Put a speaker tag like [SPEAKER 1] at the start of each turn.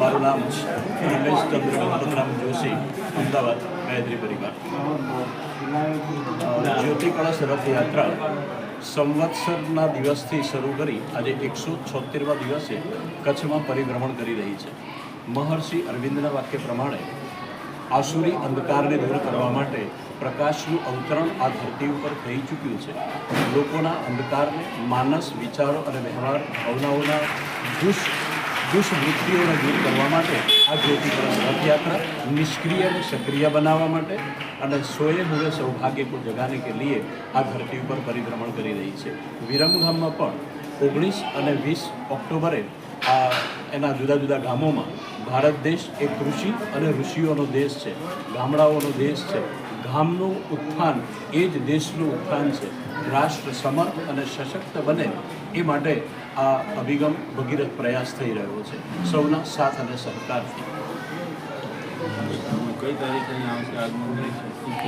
[SPEAKER 1] મારું નામ નિલેશ ચંદ્ર ગણપતરામ જોશી, અમદાવાદ ગાયત્રી પરિવાર. જ્યોતિ કળશ રથયાત્રા સંવત્સરના દિવસથી શરૂ કરી આજે એકસો છોતેરમા દિવસે કચ્છમાં પરિભ્રમણ કરી રહી છે. મહર્ષિ અરવિંદના વાક્ય પ્રમાણે આસુરી અંધકારને દૂર કરવા માટે પ્રકાશનું અવતરણ આ ધરતી ઉપર થઈ ચૂક્યું છે. લોકોના અંધકારને માનસ વિચારો અને વ્યવહાર, ભાવનાઓના દુષ દુષ્વૃત્તિઓને દૂર કરવા માટે આ જ્યોતિ રથયાત્રા નિષ્ક્રિય અને સક્રિય બનાવવા માટે અને સોએ હુએ સૌભાગ્ય જગાને કે લીએ આ ધરતી ઉપર પરિભ્રમણ કરી રહી છે. વિરમગામમાં પણ ઓગણીસ અને વીસ ઓક્ટોબરે આ એના જુદા જુદા ગામોમાં ભારત દેશ એ કૃષિ અને ઋષિઓનો દેશ છે, ગામડાઓનો દેશ છે ગામનું ઉત્થાન, એ જ દેશનું ઉત્થાન છે. રાષ્ટ્ર સમર્થ અને સશક્ત બને એ માટે આ અભિગમ ભગીરથ પ્રયાસ થઈ રહ્યો છે. સૌના સાથ અને સહકારથી
[SPEAKER 2] કઈ તારીખે આવશે?